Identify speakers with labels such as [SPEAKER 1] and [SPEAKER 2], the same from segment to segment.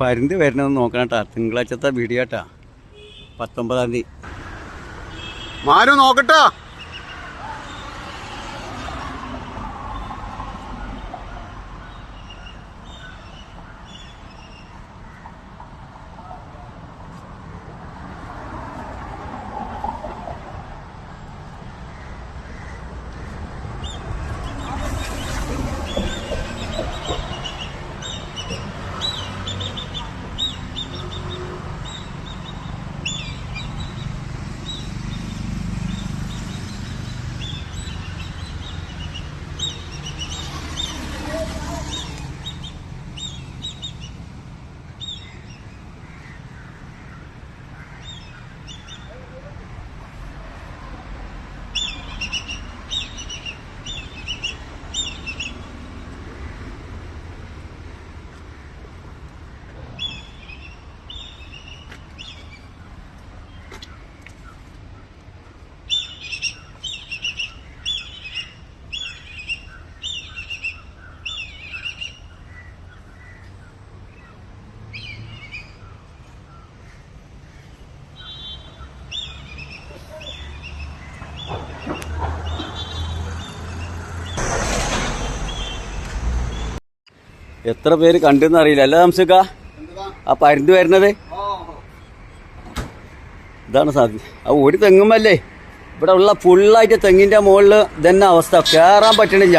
[SPEAKER 1] പരുന്ത് വരണമെന്ന് നോക്കണം കേട്ടാ തിങ്കളാഴ്ചത്തെ വീഡിയോ കേട്ടാ പത്തൊമ്പതാം തീയതി.
[SPEAKER 2] മാനു നോക്കട്ടാ
[SPEAKER 1] എത്ര പേര് കണ്ടെന്ന് അറിയില്ല. അല്ല താമസിക്ക? ആ പരുന്ത് വരുന്നത്? ഇതാണ് സാധ്യത. ആ ഒരു തെങ്ങുമല്ലേ ഇവിടെ ഉള്ള ഫുള്ളായിട്ട് തെങ്ങിന്റെ മുകളിൽ ഇതന്നെ അവസ്ഥ. കയറാൻ പറ്റണില്ല.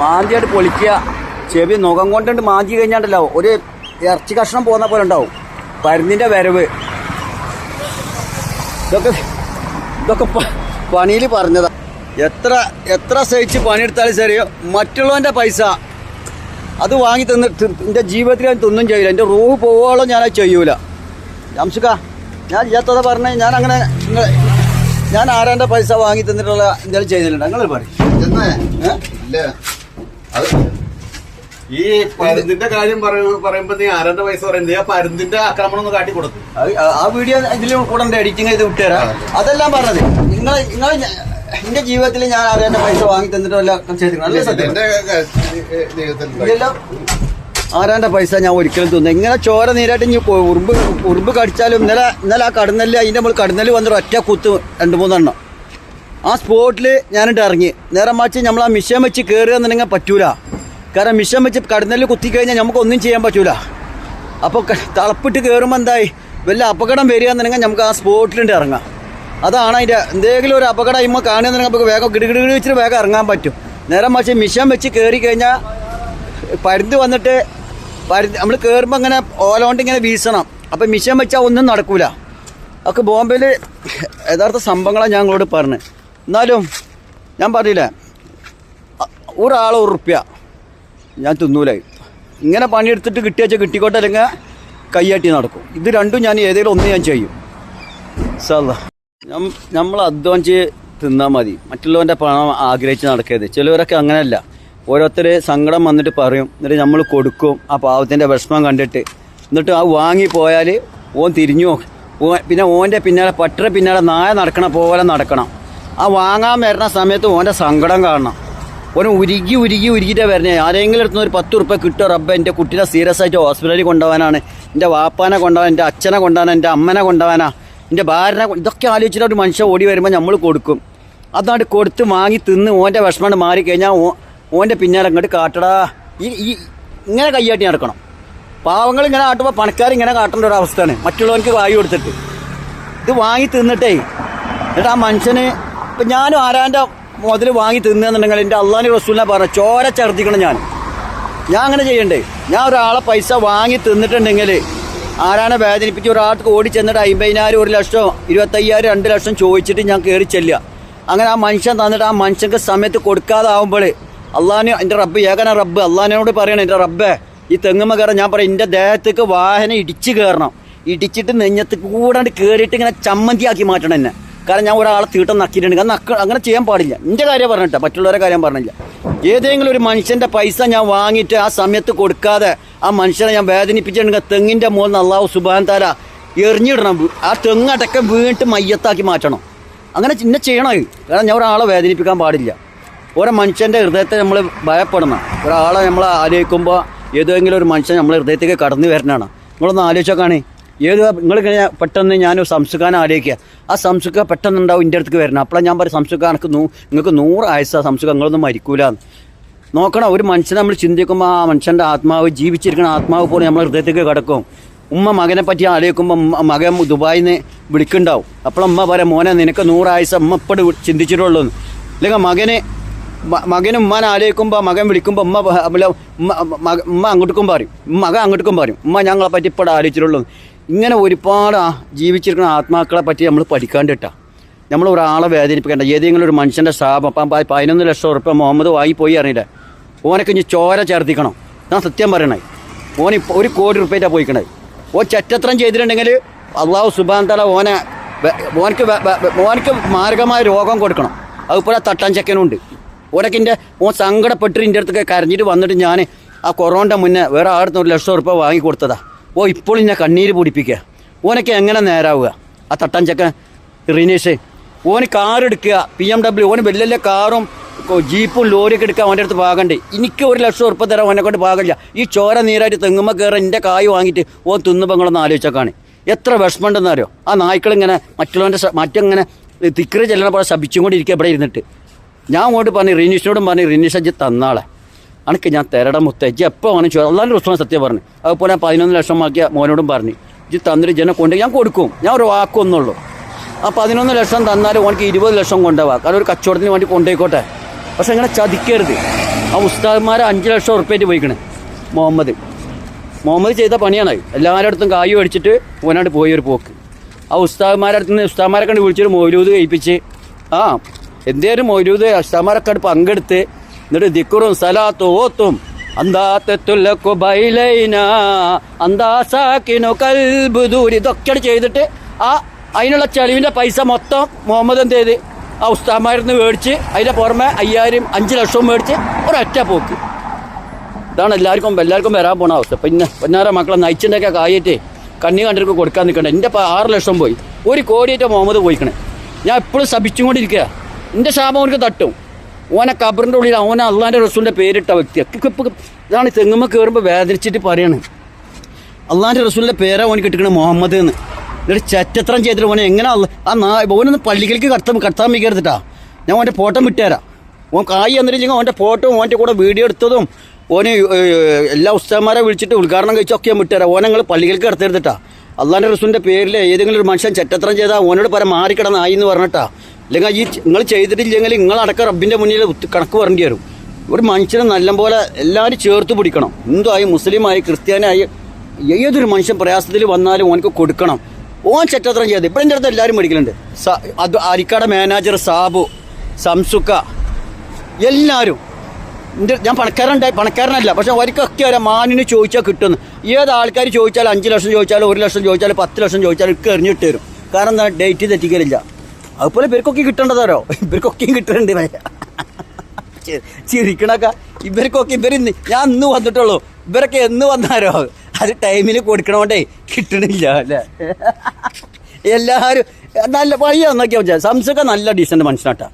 [SPEAKER 1] മാന്തിയായിട്ട് പൊളിക്കുക. ചെവി നുഖം കൊണ്ടുണ്ട് മാന്തി കഴിഞ്ഞാണ്ടല്ലോ. ഒരു ഇറച്ചി കഷ്ണം പോകുന്ന പോലെ ഉണ്ടാവും. പരുന്നിന്റെ വരവ്. ഇതൊക്കെ ഇതൊക്കെ പണിയിൽ പറഞ്ഞതാ. എത്ര എത്ര സഹിച്ച് പണിയെടുത്താലും ശരി മറ്റുള്ളവന്റെ പൈസ അത് വാങ്ങി തന്ന് എന്റെ ജീവിതത്തിൽ ഞാൻ തിന്നും ചെയ്യില്ല. എന്റെ റൂഹ് പോവോളം ഞാനത് ചെയ്യൂല. ജംസുക്ക ഞാൻ ചെയ്യാത്തത് പറഞ്ഞ ഞാൻ അങ്ങനെ ഞാൻ ആരാന്റെ പൈസ വാങ്ങി തന്നിട്ടുള്ള എന്തെങ്കിലും ചെയ്തിട്ടുണ്ട് അങ്ങനെ പറയും.
[SPEAKER 2] അത് ഈ പരുന്തിന്റെ കാര്യം പറയ- പറയുമ്പോ നീ ആരാന്റെ പൈസ പറയുന്നത് ആ പരുന്തിന്റെ ആക്രമണം ഒന്ന് കാട്ടി കൊടുത്തു
[SPEAKER 1] അത് ആ വീഡിയോ ഇതിൽ കൂടെ എഡിറ്റിംഗ് ചെയ്ത് വിട്ടുതരാം. അതെല്ലാം പറഞ്ഞത്. നിങ്ങൾ നിങ്ങൾ എന്റെ ജീവിതത്തിൽ ഞാൻ അറിയാന്റെ പൈസ വാങ്ങി
[SPEAKER 2] എന്റെ ജീവിതത്തിൽ
[SPEAKER 1] ഇതെല്ലാം ആരാന്റെ പൈസ ഞാൻ ഒരിക്കലും തിന്നു ഇങ്ങനെ ചോര നീരായിട്ട് ഇനി ഉറുമ്പ് ഉറുമ്പ് കടിച്ചാലും ഇന്നലെ ഇന്നലെ ആ കടന്നല്ല അതിന്റെ നമ്മൾ കടന്നൽ വന്നിട്ട് ഒറ്റ കുത്ത് രണ്ട് മൂന്നെണ്ണം. ആ സ്പോട്ടിൽ ഞാനിട്ട് ഇറങ്ങി. നേരം മറിച്ച് നമ്മൾ ആ മിഷൻ വെച്ച് കയറുക എന്നുണ്ടെങ്കിൽ പറ്റൂല. കാരണം മിഷൻ വെച്ച് കടന്നൽ കുത്തി കഴിഞ്ഞാൽ നമുക്കൊന്നും ചെയ്യാൻ പറ്റൂല. അപ്പോൾ തളപ്പിട്ട് കയറുമ്പോൾ എന്തായി? വല്ല അപകടം വരിക എന്നുണ്ടെങ്കിൽ നമുക്ക് ആ സ്പോട്ടിലുണ്ട് ഇറങ്ങാം. അതാണ് അതിന്റെ എന്തെങ്കിലും ഒരു അപകടം ഇമ്മ കാണുന്ന നമുക്ക് വേഗം കിടുകിടി വെച്ചിട്ട് വേഗം ഇറങ്ങാൻ പറ്റും. നേരം മറിച്ച് മിഷൻ വെച്ച് കയറി കഴിഞ്ഞാൽ പരുന്ത് വന്നിട്ട് പരുന്ത് നമ്മൾ കയറുമ്പോൾ ഇങ്ങനെ ഓലോണ്ട് ഇങ്ങനെ വീസണം. അപ്പം മിഷൻ വെച്ചാൽ ഒന്നും നടക്കൂല. ഒക്കെ ബോംബെയിൽ യഥാർത്ഥ സംഭവങ്ങളാണ് ഞാൻ നിങ്ങളോട് പറഞ്ഞത് എന്നാലും ഞാൻ പറഞ്ഞില്ലേ ഒരാൾ ഉറുപ്പ്യ ഞാൻ തിന്നൂല. ഇങ്ങനെ പണിയെടുത്തിട്ട് കിട്ടിയാച്ച കിട്ടിക്കോട്ടെ അല്ലെങ്കിൽ കയ്യാട്ടി നടക്കും. ഇത് രണ്ടും ഞാൻ ഏതെങ്കിലും ഒന്ന് ഞാൻ ചെയ്യും. സാധാ നമ്മൾ അധ്വാനിച്ച് തിന്നാൽ മതി. മറ്റുള്ളവന്റെ പണം ആഗ്രഹിച്ച് നടക്കരുത്. ചിലവരൊക്കെ അങ്ങനെയല്ല. ഓരോരുത്തർ സങ്കടം വന്നിട്ട് പറയും. എന്നിട്ട് നമ്മൾ കൊടുക്കും. ആ പാവത്തിന്റെ വിഷമം കണ്ടിട്ട്. എന്നിട്ട് ആ വാങ്ങി പോയാൽ ഓൻ തിരിഞ്ഞു ഓ പിന്നെ ഓന്റെ പിന്നാലെ പട്ടര പിന്നാലെ നായ നടക്കണ പോലെ നടക്കണം. ആ വാങ്ങാൻ വരുന്ന സമയത്ത് ഓന്റെ സങ്കടം കാണണം. ഓൻ ഉരുകി ഉരുകി ഉരുകിയിട്ട് വരണേ. ആരെങ്കിലും അടുത്ത് ഒരു പത്ത് ഉറുപ്പ കിട്ടുമോ റബ്ബ എന്റെ കുട്ടീനെ സീരിയസ് ആയിട്ട് ഹോസ്പിറ്റലിൽ കൊണ്ടുപോകാനാണ്. എന്റെ വാപ്പാനെ കൊണ്ടുപോകാൻ എന്റെ അച്ഛനെ കൊണ്ടുപോകാനാണ് എന്റെ അമ്മനെ കൊണ്ടുപോകാനാ. എന്റെ ഭാര്യ ഇതൊക്കെ ആലോചിച്ചിട്ട് ഒരു മനുഷ്യൻ ഓടി വരുമ്പോൾ നമ്മൾ കൊടുക്കും. അതാണ്ട് കൊടുത്ത് വാങ്ങി തിന്ന് ഓന്റെ വിഷമം മാറിക്കഴിഞ്ഞാൽ ഓ ഓന്റെ പിന്നാലെ അങ്ങോട്ട് കാട്ടടാ. ഈ ഈ ഇങ്ങനെ കയ്യാട്ടി നടക്കണം. പാവങ്ങൾ ഇങ്ങനെ കാട്ടുമ്പോൾ പണക്കാർ ഇങ്ങനെ കാട്ടേണ്ട ഒരു അവസ്ഥയാണ്. മറ്റുള്ളവർക്ക് വായി കൊടുത്തിട്ട്. ഇത് വാങ്ങി തിന്നിട്ടേ എന്നിട്ട് ആ മനുഷ്യന് ഇപ്പം ഞാനും ആരാന്റെ മുതൽ വാങ്ങി തിന്നുന്നുണ്ടെങ്കിൽ എന്റെ അള്ളാഹി റസൂലിനെ പറഞ്ഞു ചോര ചർദ്ദിക്കണം ഞാൻ. ഞാൻ അങ്ങനെ ചെയ്യണ്ടേ. ഞാൻ ഒരാളെ പൈസ വാങ്ങി തിന്നിട്ടുണ്ടെങ്കിൽ ആരാനെ വേദനിപ്പിച്ച് ഒരാൾക്ക് ഓടി ചെന്നിട്ട് അമ്പതിനായിരം ഒരു ലക്ഷം ഇരുപത്തയ്യായിരം രണ്ട് ലക്ഷം ചോദിച്ചിട്ട് ഞാൻ കയറി ചെല്ലുക. അങ്ങനെ ആ മനുഷ്യൻ തന്നിട്ട് ആ മനുഷ്യർക്ക് സമയത്ത് കൊടുക്കാതാവുമ്പോൾ അള്ളാഹിനെ എന്റെ റബ്ബ് ഏകന റബ്ബ് അള്ളാഹിനോട് പറയണം എന്റെ റബ്ബേ ഈ തെങ്ങുമ്മ കയറാൻ ഞാൻ പറയും എന്റെ ദേഹത്തേക്ക് വാഹനം ഇടിച്ച് കയറണം. ഇടിച്ചിട്ട് നെഞ്ഞത്ത് കൂടാണ്ട് കയറിയിട്ട് ഇങ്ങനെ ചമ്മന്തിയാക്കി മാറ്റണം എന്നെ. കാരണം ഞാൻ ഒരാളെ തീട്ടം നക്കിയിട്ടുണ്ട്. നക്ക അങ്ങനെ ചെയ്യാൻ പാടില്ല. എന്റെ കാര്യം പറഞ്ഞിട്ടാ മറ്റുള്ളവരെ കാര്യം പറഞ്ഞില്ല. ഏതെങ്കിലും ഒരു മനുഷ്യന്റെ പൈസ ഞാൻ വാങ്ങിയിട്ട് ആ സമയത്ത് കൊടുക്കാതെ ആ മനുഷ്യനെ ഞാൻ വേദനിപ്പിച്ചിട്ടുണ്ടെങ്കിൽ തെങ്ങിന്റെ നിന്ന് അള്ളാഹു സുബാൻ താര എറിഞ്ഞിടണം. ആ തെങ്ങടക്കം വീണിട്ട് മയ്യത്താക്കി മാറ്റണം. അങ്ങനെ ചിന്ന ചെയ്യണം കാരണം ഞാൻ ഒരാളെ വേദനിപ്പിക്കാൻ പാടില്ല. ഓരോ മനുഷ്യന്റെ ഹൃദയത്തെ നമ്മൾ ഭയപ്പെടണം. ഒരാളെ നമ്മൾ ആലോചിക്കുമ്പോൾ ഏതെങ്കിലും ഒരു മനുഷ്യൻ നമ്മളെ ഹൃദയത്തേക്ക് കടന്നു വരണതാണ് നിങ്ങളൊന്ന് ആലോചിച്ചോക്കാണ് ഏത് നിങ്ങൾ കഴിഞ്ഞാൽ പെട്ടെന്ന് ഞാൻ സംസ്കാരം ആലോചിക്കുക. ആ സംസ്കാരം പെട്ടെന്ന് ഉണ്ടാവും എന്റെ അടുത്തേക്ക് വരണം. അപ്പോഴാണ് ഞാൻ പറയും സംസ്കാരം എനിക്ക് നൂ നിങ്ങൾക്ക് നൂറ് ആയുസാ സംസ്കാരം നിങ്ങളൊന്നും മരിക്കൂലെന്ന്. നോക്കണം ഒരു മനുഷ്യനെ നമ്മൾ ചിന്തിക്കുമ്പോൾ ആ മനുഷ്യന്റെ ആത്മാവ് ജീവിച്ചിരിക്കുന്ന ആത്മാവ് പോലും നമ്മളെ ഹൃദയത്തേക്ക് കിടക്കും. ഉമ്മ മകനെ പറ്റി ആലോചിക്കുമ്പോൾ മകൻ ദുബായിൽ നിന്ന് വിളിക്കുന്നുണ്ടാവും. അപ്പോൾ ഉമ്മ പറയാം മോനെ നിനക്ക് നൂറായുസ ഉമ്മ ഇപ്പോഴും ചിന്തിച്ചിട്ടുള്ളൂ. അല്ലെങ്കിൽ മകന് മകനും ഉമ്മാനെ ആലോചിക്കുമ്പോൾ മകൻ വിളിക്കുമ്പോൾ ഉമ്മ ഉമ്മ അങ്ങോട്ടേക്കും പറയും. മകൻ അങ്ങോട്ടേക്കും പറയും. ഉമ്മ ഞങ്ങളെ പറ്റി ഇപ്പോൾ ആലോചിച്ചിട്ടുള്ളൂ. ഇങ്ങനെ ഒരുപാട് ജീവിച്ചിരിക്കുന്ന ആത്മാക്കളെ പറ്റി നമ്മൾ പഠിക്കാണ്ടിട്ടാ നമ്മൾ ഒരാളെ വേദനിപ്പിക്കേണ്ട. ഏതെങ്കിലും ഒരു മനുഷ്യന്റെ ശാപം. അപ്പം പതിനൊന്ന് ലക്ഷം ഉറുപ്പ്യ മുഹമ്മദ് വാങ്ങിപ്പോയി അറിയില്ല? ഓനൊക്കെ ഇനി ചോര ചേർത്തിക്കണം ഞാൻ സത്യം പറയണേ. ഓൻ ഇപ്പോൾ ഒരു കോടി റുപ്യറ്റാണ് പോയിക്കണത് ഓ ചറ്റത്രം ചെയ്തിട്ടുണ്ടെങ്കിൽ അള്ളാഹു സുബാൻ തല ഓനെ ഓനക്ക് ഓനക്ക് മാരകമായ രോഗം കൊടുക്കണം. അതുപോലെ തട്ടാൻ ചെക്കനുണ്ട് ഓനൊക്കെ എന്റെ ഓൻ സങ്കടപ്പെട്ടിട്ട് എന്റെ അടുത്തൊക്കെ കരഞ്ഞിട്ട് വന്നിട്ട് ഞാൻ ആ കൊറോണ മുന്നേ വേറെ ആടുന്ന ഒരു ലക്ഷം ഉറുപ്പ്യ വാങ്ങി കൊടുത്തതാ. ഓ ഇപ്പോൾ ഇന്നെ കണ്ണീര് പൊടിപ്പിക്കുക ഓനൊക്കെ എങ്ങനെ നേരാവുക? ആ തട്ടാൻ ചെക്കൻ റിനീഷ് ഓന് കാർ എടുക്കുക പി എം ഡബ്ല്യു ഓന് വലിയ വലിയ കാറും ജീപ്പും ലോറിയൊക്കെ എടുക്കുക അവന്റെ അടുത്ത് പാകണ്ടേ. എനിക്ക് ഒരു ലക്ഷം ഉറപ്പ് തരാൻ ഓനെ കൊണ്ട് പാകില്ല. ഈ ചോര നീരായിട്ട് തെങ്ങുമ്പോൾ കയറി എന്റെ കായ് വാങ്ങിയിട്ട് ഓൻ ആലോചിച്ചാണ് ആലോചിച്ചേക്കാണ്. എത്ര വിഷമമുണ്ടെന്ന് അറിയോ? ആ നായ്ക്കളിങ്ങനെ മറ്റുള്ളവന്റെ മറ്റങ്ങനെ തിക്കറി ചെല്ലണ പോലെ ശപിച്ചും കൊണ്ടിരിക്കുക ഇവിടെ ഇരുന്നിട്ട്. ഞാൻ അങ്ങോട്ട് പറഞ്ഞു റിനീഷിനോടും പറഞ്ഞു റിനീഷ് അജി തന്നാളെ. അനക്ക് ഞാൻ തെരട മുത്ത ഇജ്ജ് എപ്പോൾ വേണം ചോദിച്ചു അല്ലാണ്ട് റിസ്വം സത്യം പറഞ്ഞു. അതുപോലെ ഞാൻ പതിനൊന്ന് ലക്ഷം ആക്കിയ മോനോടും പറഞ്ഞു. ഇത് തന്നിട്ട് ജനം കൊണ്ട് ഞാൻ കൊടുക്കും. ഞാൻ ഒരു വാക്കൊന്നുള്ളൂ ആ പതിനൊന്ന് ലക്ഷം തന്നാൽ ഓനക്ക് ഇരുപത് ലക്ഷം കൊണ്ടുപോകാം കാരണം ഒരു കച്ചവടത്തിന് വേണ്ടി കൊണ്ടുപോയിക്കോട്ടെ പക്ഷെ ഇങ്ങനെ ചതിക്കരുത്. ആ ഉസ്താദ്മാരെ അഞ്ച് ലക്ഷം ഉറുപ്പ്യായിട്ട് പോയിക്കണേ മുഹമ്മദ്. മുഹമ്മദ് ചെയ്ത പണിയാണ് എല്ലാവരുടെ അടുത്തും കായ് അടിച്ചിട്ട് ഓനാണ്ട് പോയി ഒരു പോക്ക്. ആ ഉസ്താദ്മാരുടെ അടുത്ത് നിന്ന് ഉസ്താദ്മാരെ കണ്ട് വിളിച്ചൊരു മൗലൂദ് കഴിപ്പിച്ച് ആ എന്തേലും മൗലൂദ് ഉസ്താദ്മാരൊക്കെ പങ്കെടുത്ത് എന്നിട്ട് ദിക്കുറും സലാത്തും ഓത്തും. ഇതൊക്കെ ചെയ്തിട്ട് ആ അതിനുള്ള ചെളിവിന്റെ പൈസ മൊത്തം മുഹമ്മദ് എന്ത് ചെയ്ത്? ആ ഉസ്താമായിരുന്നു മേടിച്ച് അതിന്റെ പുറമെ അയ്യായിരം അഞ്ച് ലക്ഷവും മേടിച്ച് ഒരൊറ്റ പോക്ക്. ഇതാണ് എല്ലാവർക്കും എല്ലാവർക്കും വരാൻ പോണ അവസ്ഥ. പിന്നെ പൊന്നാര മക്കളെ നയിച്ചിന്റെയൊക്കെ കായിട്ട് കണ്ണി കണ്ടിട്ട് കൊടുക്കാൻ നിൽക്കണ്ട. എന്റെ ആറ് ലക്ഷം പോയി. ഒരു കോടിയേറ്റ മുഹമ്മദ് പോയിക്കണേ. ഞാൻ എപ്പോഴും ശപിച്ചും കൊണ്ടിരിക്കുക. എന്റെ ശാപം അവർക്ക് തട്ടും. ഓനെ കബറിന്റെ ഉള്ളിൽ ഓനെ അള്ളാന്റെ റസൂലിന്റെ പേരിട്ട വ്യക്തി. ഇതാണ് തെങ്ങുമ്മ കയറുമ്പോൾ വേദനിച്ചിട്ട് പറയാണ്. അള്ളാന്റെ റസൂലിന്റെ പേരാ ഓന് കിട്ടിക്കണ മുഹമ്മദ് എന്ന്. എന്നിട്ട് ചറ്റത്രം ചെയ്തിട്ട് ഓനെ എങ്ങനെ ആ നാ ഓനൊന്ന് പള്ളികൾക്ക് കടത്താൻ കടത്താൻ വയ്ക്കരുതിട്ടാ ഞാൻ ഓന്റെ ഫോട്ടോ വിട്ടുതരാം. ഓൻ കായി എന്നിട്ടില്ലെങ്കിൽ ഓന്റെ ഫോട്ടോ ഓന്റെ കൂടെ വീഡിയോ എടുത്തതും ഓന് എല്ലാ ഉസ്താന്മാരെ വിളിച്ചിട്ട് ഉദ്ഘാടനം കഴിച്ചൊക്കെ ഞാൻ വിട്ടുതരാം. ഓനെ നിങ്ങൾ പള്ളികൾക്ക് കടത്തരുതിട്ടാ. അള്ളാന്റെ റസൂലിന്റെ പേരിൽ ഏതെങ്കിലും ഒരു മനുഷ്യൻ ചെറ്റത്രം ചെയ്താൽ ഓനോട് പരം മാറിക്കിടന്നായി എന്ന് പറഞ്ഞിട്ടാ. അല്ലെങ്കിൽ ഈ നിങ്ങൾ ചെയ്തിട്ടില്ലെങ്കിൽ നിങ്ങളടക്കം റബ്ബിന്റെ മുന്നിൽ കണക്ക് പറയേണ്ടി വരും. ഒരു മനുഷ്യനെ നല്ലപോലെ എല്ലാവരും ചേർത്ത് പിടിക്കണം. ഹിന്ദുവായി മുസ്ലിമായി ക്രിസ്ത്യാനായി ഏതൊരു മനുഷ്യൻ പ്രയാസത്തിൽ വന്നാലും ഓനക്ക് കൊടുക്കണം. ഓൻ ചെറ്റത്രം ചെയ്ത് ഇപ്പം എന്റെ അടുത്ത് എല്ലാവരും മേടിക്കലുണ്ട്. അത് മാനേജർ സാബു സംസുക്ക എല്ലാവരും ഞാൻ പണക്കാരനുണ്ടായി പണക്കാരനല്ല. പക്ഷെ അവർക്കൊക്കെ ഒരു മാനിന് ചോദിച്ചാൽ കിട്ടുന്നു. ഏത് ആൾക്കാർ ചോദിച്ചാൽ അഞ്ച് ലക്ഷം ചോദിച്ചാലും ഒരു ലക്ഷം ചോദിച്ചാലും പത്ത് ലക്ഷം ചോദിച്ചാലും ഒക്കെ എറിഞ്ഞിട്ട് തരും. കാരണം എന്താ? ഡേറ്റ് തെറ്റിക്കലില്ല. അതുപോലെ ഇവർക്കൊക്കെ കിട്ടേണ്ടതാരോ ഇവർക്കൊക്കെയും കിട്ടുന്നുണ്ട് ചിരിക്കണക്ക. ഇവർക്കൊക്കെ ഇവർ ഞാൻ ഇന്ന് വന്നിട്ടുള്ളൂ. ഇവരൊക്കെ എന്ന് വന്നാരോ? അത് ടൈമിൽ കൊടുക്കണോണ്ടേ കിട്ടണില്ല അല്ലേ? എല്ലാവരും നല്ല വഴിയാ നോക്കിയാൽ മതി നല്ല ഡീസന്റ് മനുഷ്യനാട്ടാ.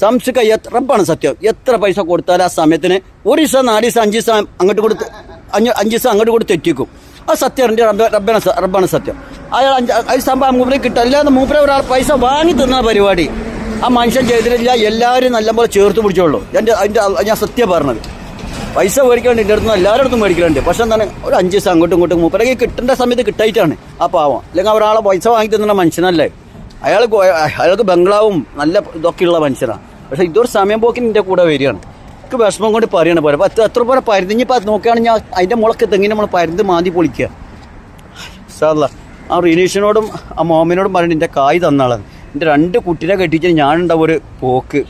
[SPEAKER 1] സംസുഖ എത്ര റബ്ബാണ് സത്യം. എത്ര പൈസ കൊടുത്താലും ആ സമയത്തിന് ഒരു ദിവസം നാല് ദിവസം അഞ്ച് ദിവസം അങ്ങോട്ട് കൊടുത്ത് അഞ്ച് അഞ്ച് ദിവസം അങ്ങോട്ട് കൊടുത്ത് തെറ്റിക്കും. ആ സത്യം. എന്റെ റബ്ബ റബ്ബാണ് റബ്ബാണ് സത്യം. അയാൾ അഞ്ച് അത് സംഭവം മൂപ്പരെ കിട്ടും. അല്ലാതെ മൂപ്പരെ ഒരാൾ പൈസ വാങ്ങി തന്ന പരിപാടി. ആ മനുഷ്യൻ ചെയ്തിട്ടില്ല. എല്ലാവരും നല്ലപോലെ ചേർത്ത് പിടിച്ചോളൂ. എന്റെ അതിന്റെ ഞാൻ സത്യം പറഞ്ഞത്. പൈസ മേടിക്കാണ്ട് എന്റെ അടുത്ത് എല്ലാവരുടെ അടുത്തും മേടിക്കലുണ്ട്. പക്ഷെ എന്താണ്? ഒരു അഞ്ച് ദിവസം അങ്ങോട്ടും ഇങ്ങോട്ടും മൂപ്പരെ കിട്ടേണ്ട സമയത്ത് കിട്ടായിട്ടാണ്. ആ പാവം. അല്ലെങ്കിൽ ഒരാളെ പൈസ വാങ്ങി തന്ന മനുഷ്യനല്ലേ? അയാൾ അയാൾക്ക് ബംഗ്ലാവും നല്ല ഇതൊക്കെയുള്ള മനുഷ്യനാണ് പക്ഷെ ഇതൊരു സമയം പോക്കിന് എന്റെ കൂടെ വരികയാണ്. എനിക്ക് വിഷമം കൊണ്ട് പറയണ പോലെ. അപ്പോൾ എത്ര പോലെ പരുതിഞ്ഞിപ്പോൾ നോക്കുകയാണെങ്കിൽ ഞാൻ അതിന്റെ മുളക്ക് തെങ്ങിന് നമ്മൾ പരുന്ത് മാന്തി പൊളിക്കുക? സാറല്ല ആ റിനീഷിനോടും ആ മോമിനോടും പറഞ്ഞു എന്റെ കായ് തന്നാളാണ് എന്റെ രണ്ട് കുട്ടീനെ കെട്ടിച്ച് ഞാനുണ്ടാവും ഒരു പോക്ക്.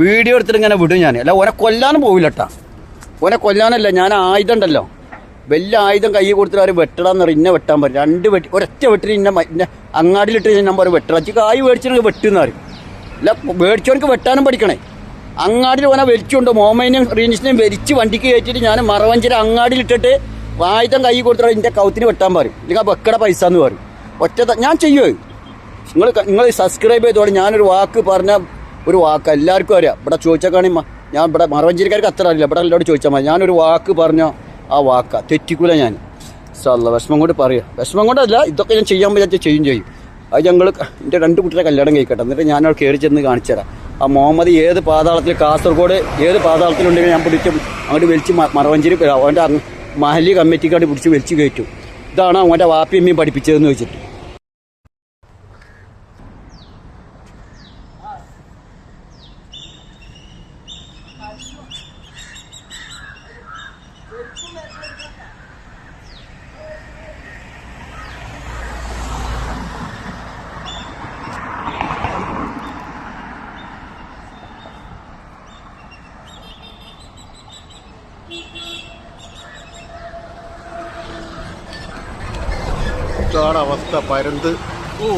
[SPEAKER 1] വീഡിയോ എടുത്തിട്ട് ഇങ്ങനെ വിടും ഞാൻ അല്ല ഓനെ കൊല്ലാനും പോവില്ല കേട്ടാ ഓനെ കൊല്ലാനല്ല ഞാൻ ആയുധം ഉണ്ടല്ലോ. വലിയ ആയുധം കൈ കൊടുത്തിട്ട് അവർ വെട്ടടാന്ന് പറയും. ഇന്നെ വെട്ടാൻ പറയും. രണ്ട് വെട്ടി ഒരൊറ്റ വെട്ടിന് ഇന്നെ ഇന്നെ അങ്ങാടിയിലിട്ട് ഞാൻ പറയും വെട്ടണം അച്ഛൻ കായ് മേടിച്ചിട്ട് വെട്ടുന്ന പറയും. അല്ല മേടിച്ചവനക്ക് വെട്ടാനും പഠിക്കണേ. അങ്ങാടിയിൽ പോകാൻ വലിച്ചുകൊണ്ട് മോമേനെയും റീനിസിനെയും വലിച്ച് വണ്ടിക്ക് കയറ്റിയിട്ട് ഞാൻ മറവഞ്ചിര അങ്ങാടിയിലിട്ടിട്ട് ആയുധം കൈ കൊടുത്തിട്ട് എന്റെ കൗത്തിന് വെട്ടാൻ പറയും. ഇല്ലെങ്കിൽ വെക്കട പൈസ എന്ന് പറയും. ഒറ്റ ഞാൻ ചെയ്യുമോ നിങ്ങൾ നിങ്ങൾ സബ്സ്ക്രൈബ് ചെയ്തോടെ ഞാനൊരു വാക്ക് പറഞ്ഞ ഒരു വാക്ക്. എല്ലാവർക്കും അറിയാം. ഇവിടെ ചോദിച്ചേക്കാണെങ്കിൽ ഞാൻ ഇവിടെ മറവഞ്ചേരിക്കാർക്ക് അത്ര അറിയില്ല. ഇവിടെ എല്ലാവരും ചോദിച്ചാൽ മതി. ഞാനൊരു വാക്ക് പറഞ്ഞോ ആ വാക്ക. തെറ്റിക്കൂല ഞാൻ. സല്ല വിഷമം കൊണ്ട് പറയാം. വിഷമം കൊണ്ടല്ല ഇതൊക്കെ ഞാൻ ചെയ്യാൻ പറ്റാത്ത ചെയ്യും ചെയ്യും. അത് ഞങ്ങൾ എന്റെ രണ്ട് കുട്ടിയുടെ കല്യാണം കഴിക്കട്ടെ. എന്നിട്ട് ഞാൻ അവിടെ കയറി ചെന്ന് കാണിച്ചു തരാം. ആ മുഹമ്മദ് ഏത് പാതാളത്തിൽ കാസർഗോഡ് ഏത് പാതാളത്തിലുണ്ടെങ്കിൽ ഞാൻ പിടിച്ചും അങ്ങോട്ട് വലിച്ച് മറവഞ്ചേരി അവന്റെ മഹലി മഹല്ലി കമ്മിറ്റിക്കാട് പിടിച്ച് വലിച്ച് കയറ്റും. ഇതാണ് അവന്റെ വാപ്പിയമ്മയും പഠിപ്പിച്ചതെന്ന് വെച്ചിട്ട്.
[SPEAKER 2] ഇതാണ് അവസ്ഥ പരന്ത്. ഓ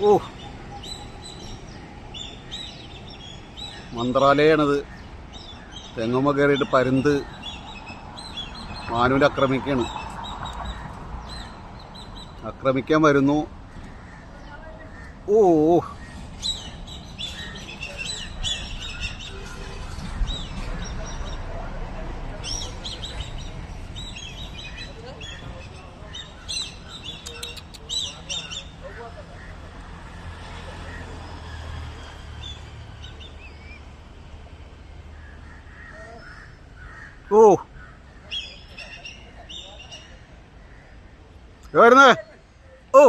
[SPEAKER 2] ഓ. മന്ത്രാലയാണത്. തെങ്ങുമ കയറിയിട്ട് പരുന്ത് മാനുവിനെ ആക്രമിക്കുകയാണ് ആക്രമിക്കാൻ വരുന്നു. ഓ. ഓ. വരുന്നേ ഓ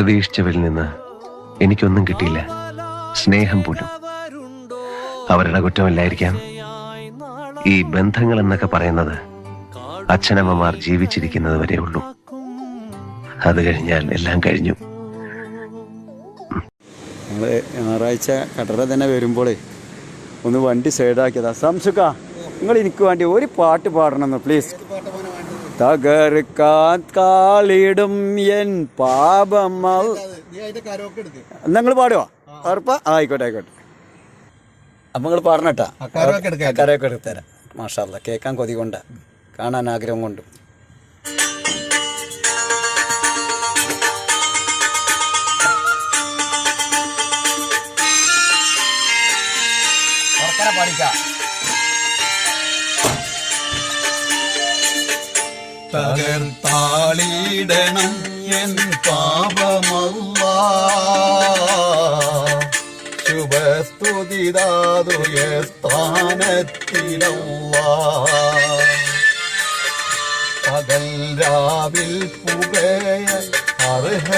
[SPEAKER 3] പ്രതീക്ഷിച്ചവരിൽ നിന്ന് എനിക്കൊന്നും കിട്ടിയില്ല. സ്നേഹം പോലും. അവരുടെ കുറ്റമല്ലായിരിക്കാം. ഈ ബന്ധങ്ങൾ എന്നൊക്കെ പറയുന്നത് അച്ഛനമ്മമാർ ജീവിച്ചിരിക്കുന്നത് വരെ ഉള്ളൂ. അത് കഴിഞ്ഞാൽ എല്ലാം കഴിഞ്ഞു.
[SPEAKER 1] ഞങ്ങൾ ഞായറാഴ്ച കട്ടറ തന്നെ വരുമ്പോഴേ ഒന്ന് വണ്ടി സൈഡാക്കിയതാ സംസുക്ക നിങ്ങൾ എനിക്ക് വേണ്ടി ഒരു പാട്ട് പാടണമെന്ന് പ്ലീസ് തകർക്കാൻ കാളിടും എൻ പാപം നിങ്ങൾ പാടുവാ? ഉറപ്പ? ആയിക്കോട്ടെ ആയിക്കോട്ടെ. അപ്പം നിങ്ങൾ പാടണട്ടാ. കരയൊക്കെ എടുത്തരാം മാഷാല്ല കേൾക്കാൻ കൊതി കൊണ്ട. കാണാൻ ആഗ്രഹം കൊണ്ടും. പഠിക്കാം
[SPEAKER 2] തകർത്താളിടണം എൻ പാപമല്ല. ശുഭസ്തുതിതാതുയ സ്ഥാനത്തിലല്ല. പകൽ രാവിൽ പുകയ അർഹ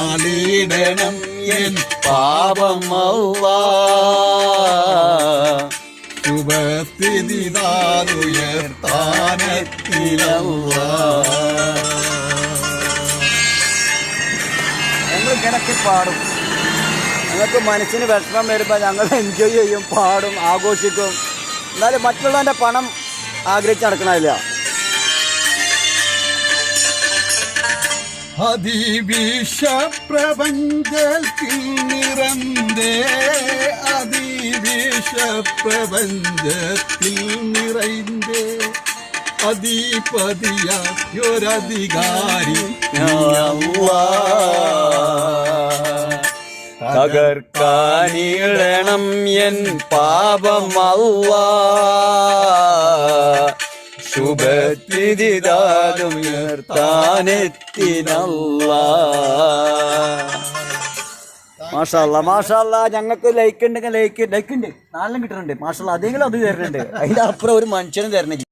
[SPEAKER 2] നാളിടണം എൻ
[SPEAKER 1] പാപം അല്ലാ
[SPEAKER 2] ശുഭസ്ഥിതി
[SPEAKER 1] ഞങ്ങൾ കിടക്കി പാടും. ഞങ്ങൾക്ക് മനസ്സിന് വിഷമം വരുമ്പോൾ ഞങ്ങൾ എൻജോയ് ചെയ്യും പാടും ആഘോഷിക്കും. എന്നാലും മറ്റുള്ളവന്റെ പണം ആഗ്രഹിച്ച് നടക്കണമില്ല
[SPEAKER 2] അതിവിഷ പ്രപഞ്ചത്തിൽ നിറന്തേ അതിവിഷ പ്രപഞ്ചത്തിൽ നിറൈന്തേ അധിപതിയൊരധികാരി
[SPEAKER 1] തകർക്കാനിടണം എൻ പാപം അല്ലാ ശുഭത്തിരിതാലും താനെത്തിനല്ല മാഷല്ല മാഷല്ല ഞങ്ങൾക്ക് ലൈക്ക് ഉണ്ടെങ്കിൽ ലൈക്ക് ലൈക്ക് ഉണ്ട്. നാലെണ്ണം കിട്ടുന്നുണ്ട് മാഷല്ല അതെങ്കിലും അത് തരുന്നുണ്ട് അതിന്റെ അപ്പുറം ഒരു മനുഷ്യനും തരുന്നില്ല